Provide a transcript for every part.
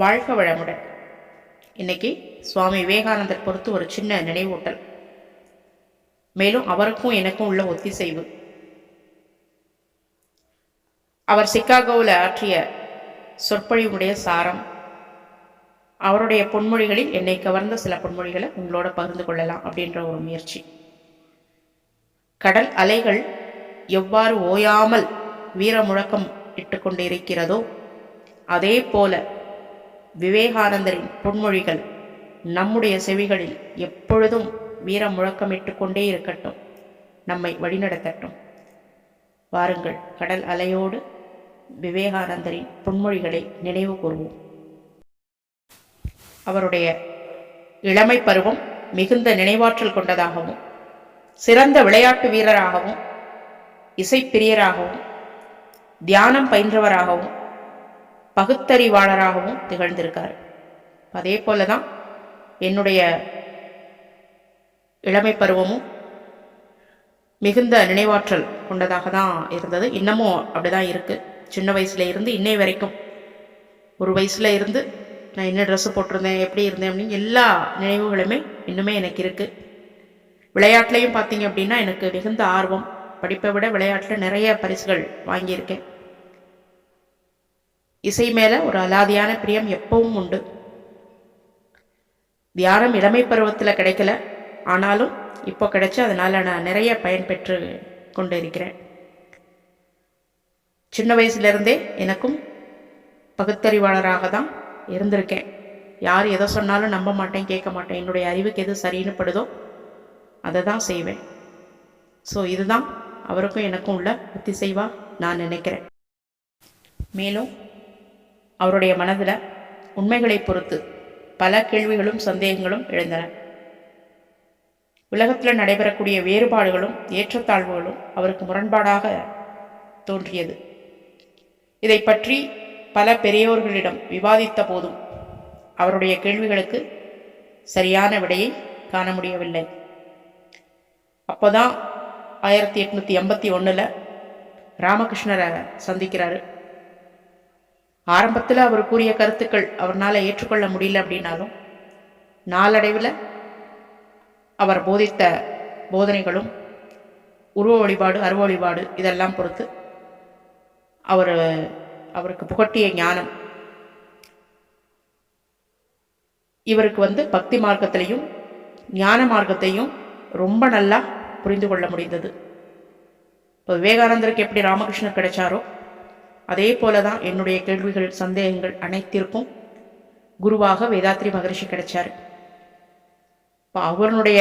வாழ்க வளமுடன். இன்னைக்கு சுவாமி விவேகானந்தர் பொறுத்து ஒரு சின்ன நினைவூட்டல். மேலும் அவருக்கும் எனக்கும் உள்ள ஒத்திசைவு. அவர் சிக்காகோவில் ஆற்றிய சொற்பொழிவுடைய சாரம். அவருடைய பொன்மொழிகளில் என்னை கவர்ந்த சில பொன்மொழிகளை உங்களோட பகிர்ந்து கொள்ளலாம் அப்படின்ற ஒரு முயற்சி. கடல் அலைகள் எவ்வாறு ஓயாமல் வீர முழக்கம் இட்டுக்கொண்டு இருக்கிறதோ அதே போல விவேகானந்தரின் பொன்மொழிகள் நம்முடைய செவிகளில் எப்பொழுதும் வீர முழக்கமிட்டு கொண்டே இருக்கட்டும். நம்மை வழிநடத்தட்டும். வாருங்கள் கடல் அலையோடு விவேகானந்தரின் பொன்மொழிகளை நினைவு கூறுவோம் அவருடைய இளமை பருவம் மிகுந்த நினைவாற்றல் கொண்டதாகவும் சிறந்த விளையாட்டு வீரராகவும் இசைப்பிரியராகவும் தியானம் பயின்றவராகவும் பகுத்தறிவாளராகவும் திகழ்ந்திருக்கார். அதே போல தான் என்னுடைய இளமை பருவமும் மிகுந்த நினைவாற்றல் கொண்டதாக தான் இருந்தது. இன்னமும் அப்படிதான் இருக்குது சின்ன வயசுல இருந்து இன்னை வரைக்கும் ஒரு வயசுல இருந்து நான் என்ன ட்ரெஸ்ஸு போட்டிருந்தேன் எப்படி இருந்தேன் அப்படின்னு எல்லா நினைவுகளுமே இன்னுமே எனக்கு இருக்குது விளையாட்டுலையும் பார்த்தீங்க அப்படின்னா எனக்கு மிகுந்த ஆர்வம். படிப்பை விட விளையாட்டில் நிறைய பரிசுகள் வாங்கியிருக்கேன். இசை மேலே ஒரு அலாதியான பிரியம் எப்பவும் உண்டு. தியானம் இளமை பருவத்தில் கிடைக்கல. ஆனாலும் இப்போ கிடைச்சி அதனால் நான் நிறைய பயன்பெற்று கொண்டு இருக்கிறேன் சின்ன வயசுலேருந்தே எனக்கும் பகுத்தறிவாளராக தான் இருந்திருக்கேன். யார் எதை சொன்னாலும் நம்ப மாட்டேன் கேட்க மாட்டேன். என்னுடைய அறிவுக்கு எது சரின்னு படுதோ அதை தான் செய்வேன். ஸோ இதுதான் அவருக்கும் எனக்கும் உள்ள ஒத்திசைவாக நான் நினைக்கிறேன். மேலும் அவருடைய மனதில் உண்மைகளை பொறுத்து பல கேள்விகளும் சந்தேகங்களும் எழுந்தன. உலகத்தில் நடைபெறக்கூடிய வேறுபாடுகளும் ஏற்றத்தாழ்வுகளும் அவருக்கு முரண்பாடாக தோன்றியது. இதை பற்றி பல பெரியோர்களிடம் விவாதித்த போதும் அவருடைய கேள்விகளுக்கு சரியான விடையை காண முடியவில்லை. அப்போதான் ஆயிரத்தி எட்நூற்றி எண்பத்தி ஒன்றில் ராமகிருஷ்ணரை சந்திக்கிறாரு. ஆரம்பத்தில் அவர் கூறிய கருத்துக்கள் அவரால் ஏற்றுக்கொள்ள முடியல அப்படின்னாலும் நாளடைவில் அவர் போதித்த போதனைகளும் உருவ வழிபாடு அருவ வழிபாடு இதெல்லாம் பொறுத்து அவர் அவருக்கு புகட்டிய ஞானம். இவருக்கு வந்து பக்தி மார்க்கத்திலையும் ஞான மார்க்கத்தையும் ரொம்ப நல்லா புரிந்து கொள்ள முடிந்தது. இப்போ விவேகானந்தருக்கு எப்படி ராமகிருஷ்ணர் கிடைச்சாரோ அதே போல தான் என்னுடைய கேள்விகள் சந்தேகங்கள் அனைத்திற்கும் குருவாக வேதாத்ரி மகரிஷி கிடைச்சாரு. இப்போ அவருடைய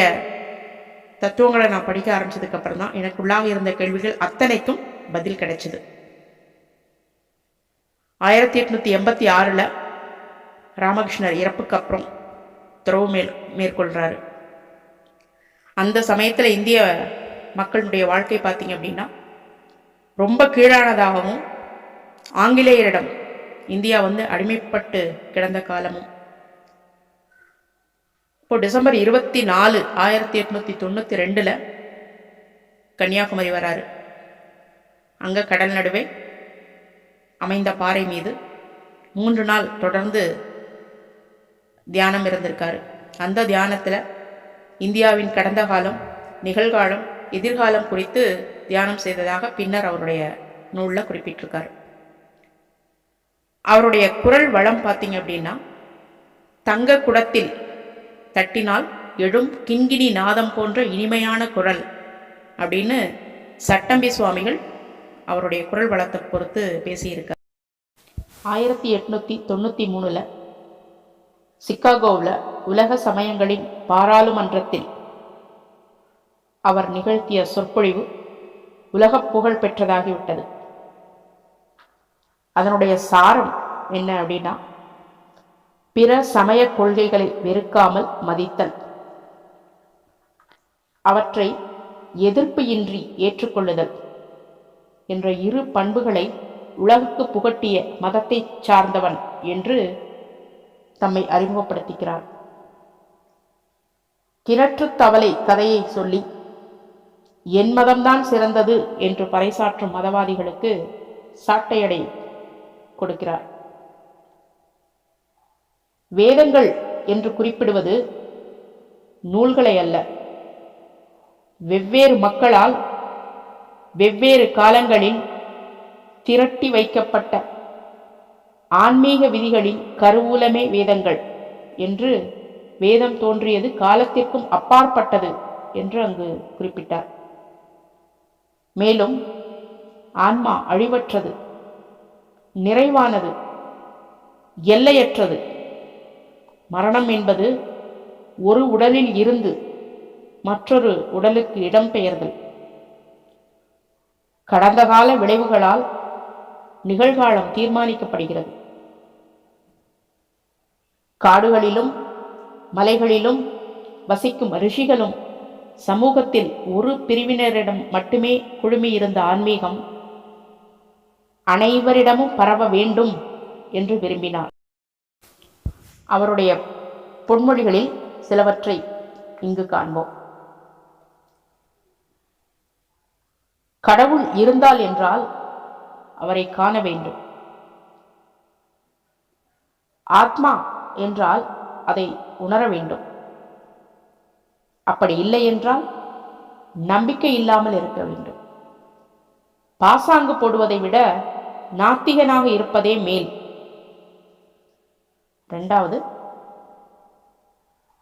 தத்துவங்களை நான் படிக்க ஆரம்பிச்சதுக்கு அப்புறம் தான் எனக்குள்ளாக இருந்த கேள்விகள் அத்தனைக்கும் பதில் கிடைச்சது. ஆயிரத்தி எட்நூத்தி எண்பத்தி ஆறுல ராமகிருஷ்ணர் இறப்புக்கு அப்புறம் துறவு மேல் மேற்கொள்கிறாரு அந்த சமயத்தில் இந்திய மக்களுடைய வாழ்க்கை பார்த்தீங்க அப்படின்னா ரொம்ப கீழானதாகவும் ஆங்கிலேயரிடம் இந்தியா வந்து அடிமைப்பட்டு கிடந்த காலமும். இப்போ டிசம்பர் இருபத்தி நாலு ஆயிரத்தி எட்நூத்தி தொண்ணூற்றி ரெண்டில் கன்னியாகுமரி வராரு. அங்கே கடல் நடுவே அமைந்த பாறை மீது மூன்று நாள் தொடர்ந்து தியானம் இருந்திருக்காரு. அந்த தியானத்தில் இந்தியாவின் கடந்த காலம் நிகழ்காலம் எதிர்காலம் குறித்து தியானம் செய்ததாக பின்னர் அவருடைய நூலில் குறிப்பிட்டிருக்காரு. அவருடைய குரல் வளம் பார்த்தீங்க அப்படின்னா தங்க குடத்தில் தட்டினால் எழும் கிண்கிணி நாதம் போன்ற இனிமையான குரல் அப்படின்னு சட்டம்பி சுவாமிகள் அவருடைய குரல் வளத்தை பொறுத்து பேசியிருக்கார். ஆயிரத்தி எட்நூற்றி தொண்ணூற்றி மூணில் சிக்காகோவில் உலக சமயங்களின் பாராளுமன்றத்தில் அவர் நிகழ்த்திய சொற்பொழிவு உலகப் புகழ் பெற்றதாகிவிட்டது. அதனுடைய சாரம் என்ன அப்படின்னா பிற சமய கொள்கைகளை வெறுக்காமல் மதித்தல். அவற்றை எதிர்ப்பு இன்றி ஏற்றுக்கொள்ளுதல் என்ற இரு பண்புகளை உலகுக்கு புகட்டிய மதத்தை சார்ந்தவன் என்று தம்மை அறிமுகப்படுத்திக்கிறார் கிணற்று தவளை கதையை சொல்லி என் மதம்தான் சிறந்தது என்று பறைசாற்றும் மதவாதிகளுக்கு சாட்டையடை கொடுக்கிறார். வேதங்கள் என்று குறிப்பிடுவது நூல்களை அல்ல. வெவ்வேறு மக்களால் வெவ்வேறு காலங்களில் திரட்டி வைக்கப்பட்ட ஆன்மீக விதிகளின் கருவூலமே வேதங்கள் என்று வேதம் தோன்றியது காலத்திற்கும் அப்பாற்பட்டது என்று அங்கு குறிப்பிட்டார். மேலும் ஆன்மா அழிவற்றது. நிறைவானது எல்லையற்றது. மரணம் என்பது ஒரு உடலில் இருந்து மற்றொரு உடலுக்கு இடம்பெயர்தல் கடந்த கால விளைவுகளால் நிகழ்காலம் தீர்மானிக்கப்படுகிறது. காடுகளிலும் மலைகளிலும் வசிக்கும் ரிஷிகளும் சமூகத்தில் ஒரு பிரிவினரிடம் மட்டுமே குழுமியிருந்த ஆன்மீகம் அனைவரிடமும் பரவ வேண்டும் என்று விரும்பினார். அவருடைய பொன்மொழிகளில் சிலவற்றை இங்கு காண்போம். கடவுள் இருந்தால் என்றால் அவரை காண வேண்டும். ஆத்மா என்றால் அதை உணர வேண்டும். அப்படி இல்லை என்றால் நம்பிக்கை இல்லாமல் இருக்க வேண்டும். பாசாங்கு போடுவதை விட நாத்திகனாக இருப்பதே மேல். இரண்டாவது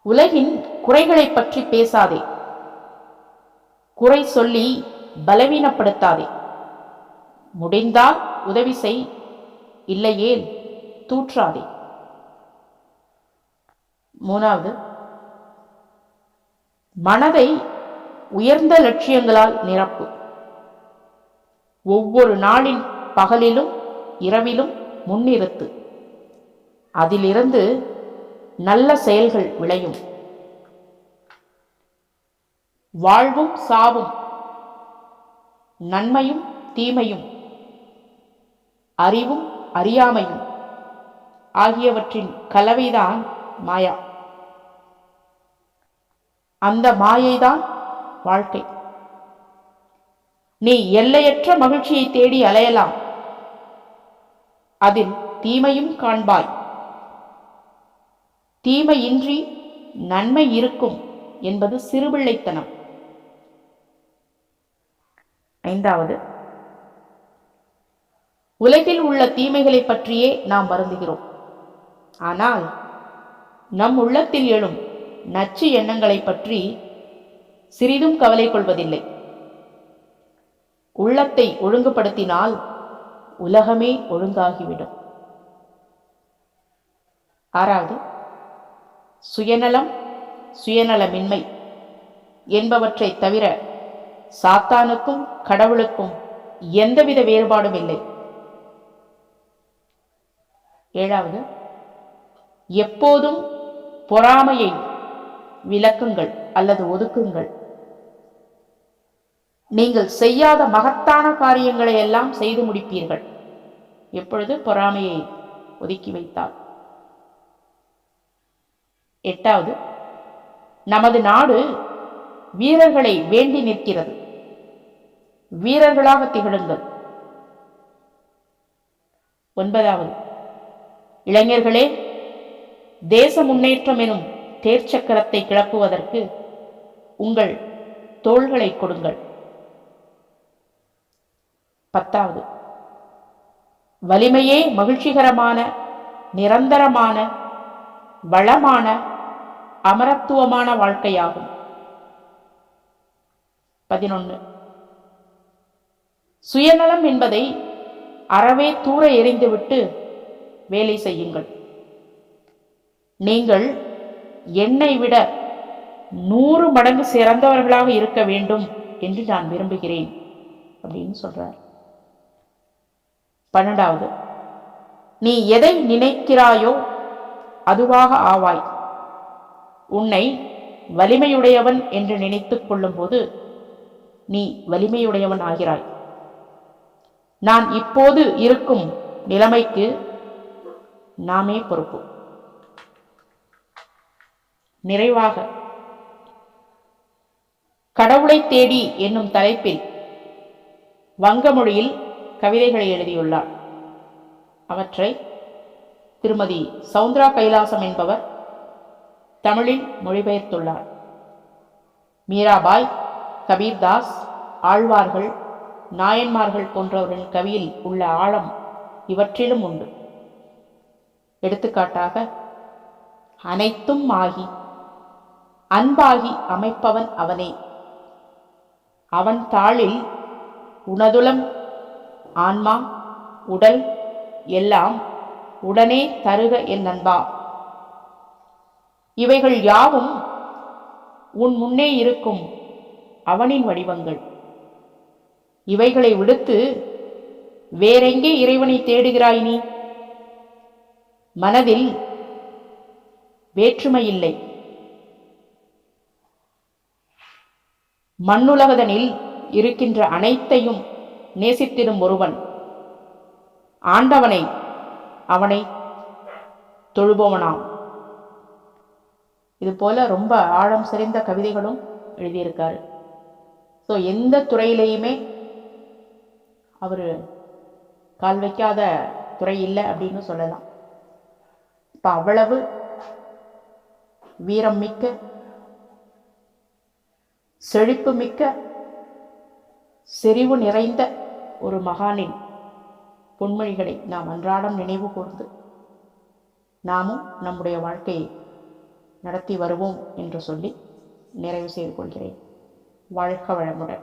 உலகின் குறைகளை பற்றி பேசாதே. குறை சொல்லி பலவீனப்படுத்தாதே. முடிந்தால் உதவி செய் இல்லையேல் தூற்றாதே. மூணாவது மனதை உயர்ந்த லட்சியங்களால் நிரப்பு. ஒவ்வொரு நாளின் பகலிலும் இரவிலும் முன்னிறுத்து. அதிலிருந்து நல்ல செயல்கள் விளையும். வாழ்வும் சாவும் நன்மையும் தீமையும் அறிவும் அறியாமையும் ஆகியவற்றின் கலவைதான் மாயா. அந்த மாயைதான் வாழ்க்கை. நீ எல்லையற்ற மகிழ்ச்சியை தேடி அலையலாம். அதில் தீமையும் காண்பாய். தீமையின்றி நன்மை இருக்கும் என்பது சிறுபிள்ளைத்தனம். ஐந்தாவது உலகில் உள்ள தீமைகளை பற்றியே நாம் வருந்துகிறோம். ஆனால் நம் உள்ளத்தில் எழும் நச்சு எண்ணங்களை பற்றி சிறிதும் கவலை கொள்வதில்லை. உள்ளத்தை ஒழுங்குபடுத்தினால் உலகமே ஒழுங்காகிவிடும். ஆறாவது சுயநலம் சுயநலமின்மை என்பவற்றை தவிர சாத்தானுக்கும் கடவுளுக்கும் எந்தவித வேறுபாடும் இல்லை. ஏழாவது எப்போதும் பொறாமையை விளக்குங்கள் அல்லது ஒதுக்குங்கள். நீங்கள் செய்யாத மகத்தான காரியங்களை எல்லாம் செய்து முடிப்பீர்கள். எப்பொழுது? பொறாமையை ஒதுக்கி வைத்தால். எட்டாவது நமது நாடு வீரர்களை வேண்டி நிற்கிறது. வீரர்களாக திகழுங்கள். ஒன்பதாவது இளைஞர்களே தேச முன்னேற்றம் எனும் தேர்ச்சக்கரத்தை கிளப்புவதற்கு உங்கள் தோள்களை கொடுங்கள். பத்தாவது. வலிமையே மகிழ்ச்சிகரமான நிரந்தரமான வளமான அமரத்துவமான வாழ்க்கையாகும். பதினொன்று சுயநலம் என்பதை அறவே தூர எறிந்துவிட்டு வேலை செய்யுங்கள். நீங்கள் என்னை விட நூறு மடங்கு சிறந்தவர்களாக இருக்க வேண்டும் என்று நான் விரும்புகிறேன் அப்படின்னு சொல்றார். பன்னெண்டாவது. நீ எதை நினைக்கிறாயோ அதுவாக ஆவாய். உன்னை வலிமையுடையவன் என்று நினைத்து கொள்ளும்போது நீ வலிமையுடையவன் ஆகிறாய். நான் இப்போது இருக்கும் நிலைமைக்கு நாமே பொறுப்பு. நிறைவாக. கடவுளை தேடி என்னும் தலைப்பில் வங்க மொழியில் கவிதைகளை எழுதியுள்ளார். அவற்றை திருமதி சவுந்தரா கைலாசம் என்பவர் தமிழில் மொழிபெயர்த்துள்ளார். மீராபாய் கபீர்தாஸ் ஆழ்வார்கள் நாயன்மார்கள் போன்றவர்களின் கவியில் உள்ள ஆழம் இவற்றிலும் உண்டு. எடுத்துக்காட்டாக அனைத்தும் ஆகி அன்பாகி அமைப்பவன் அவனே. அவன் தாளில் உனதுலம் ஆன்மா உடல் எல்லாம் உடனே தருக என் நண்பா. இவைகள் யாவும் உன் முன்னே இருக்கும் அவனின் வடிவங்கள். இவைகளை விடுத்து வேறெங்கே இறைவனை தேடுகிறாய் நீ? மனதில் வேற்றுமையில்லை மண்ணுலகதனில் இருக்கின்ற அனைத்தையும் நேசித்திடும் ஒருவன். ஆண்டவனை அவனை தொழுபவனாம். இது போல ரொம்ப ஆழம் செறிந்த கவிதைகளும் எழுதியிருக்காரு. ஸோ எந்த துறையிலையுமே அவர் கால் வைக்காத துறை இல்லை அப்படின்னு சொல்லலாம். இப்போ அவ்வளவு வீரம் மிக்க செழிப்பு மிக்க செறிவு நிறைந்த ஒரு மகானின் பொன்மொழிகளை நாம் அன்றாடம் நினைவு கூர்ந்து நாமும் நம்முடைய வாழ்க்கையை நடத்தி வருவோம் என்று சொல்லி நிறைவு செய்து கொள்கிறேன். வாழ்க வளமுடன்.